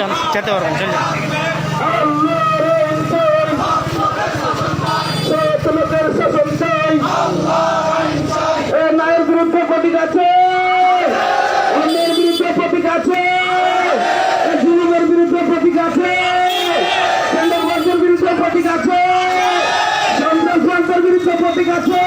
যান, যেতে পারবেন, চলে যান। নায়ের আছে অন্যের বিরুদ্ধে প্রতীক আছে যুবকের বিরুদ্ধে প্রতীক আছে সুন্দরবনের বিরুদ্ধে আছে সন্ত্রাসবাদের বিরুদ্ধে প্রতীক আছে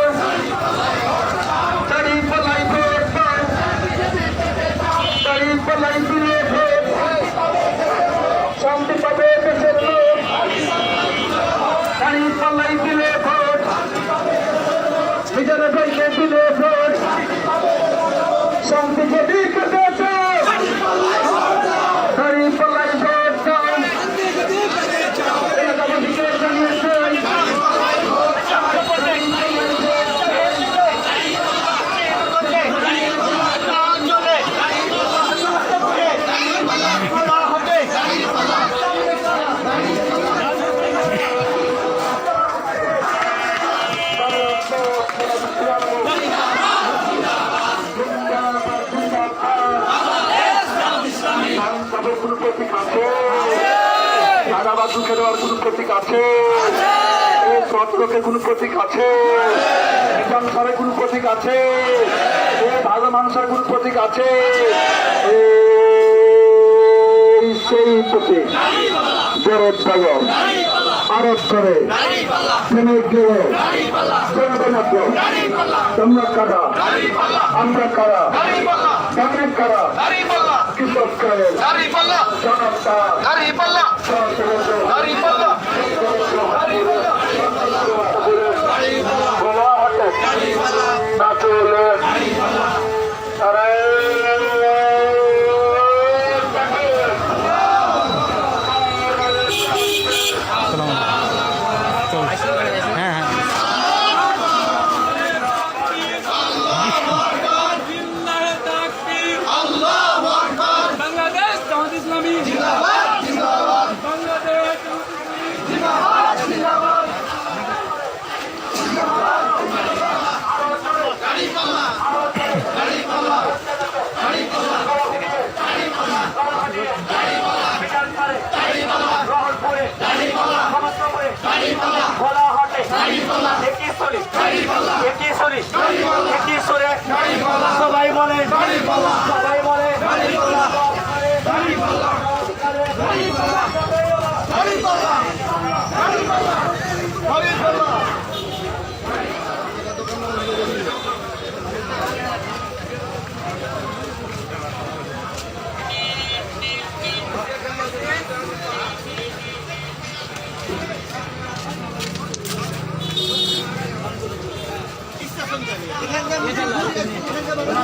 সারাবাদ ঢুকে দেওয়ার কোনো প্রতীক আছে? এই কোনো প্রতীক আছে? বিধানসভায় কোনো প্রতীক আছে? এই ভালো মানুষের কোনো প্রতীক আছে? সেই প্রতীক জরদ পাল আরব করে। ফেনে গেল জনগণাত্ম তোমরা কারা? আমরা কারা? কেমন কারা? কৃষক করে জনতা। সবাই বলে সবাই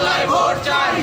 বলে ভোট চাই।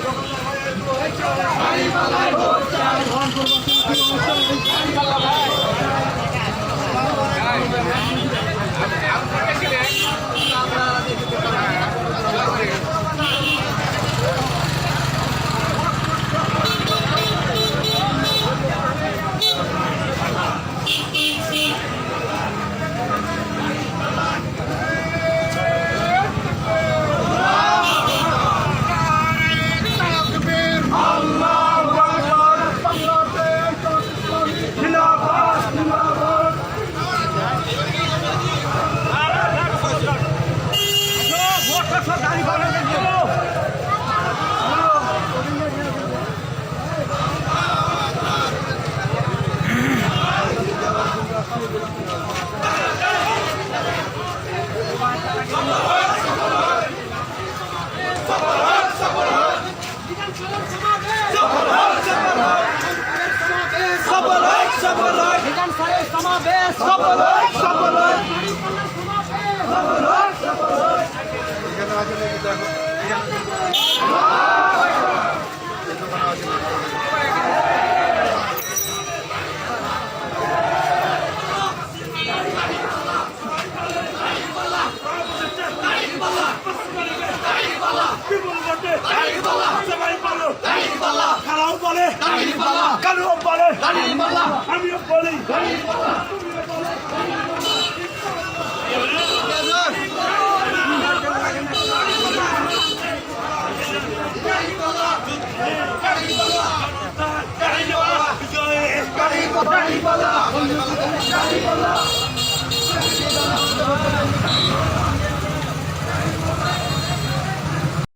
সফল হোক সফল হোক বিধানসভায় সমাবেশ। সফল হোক সফল হোক সফল হোক কালুও বলে আমিও বলি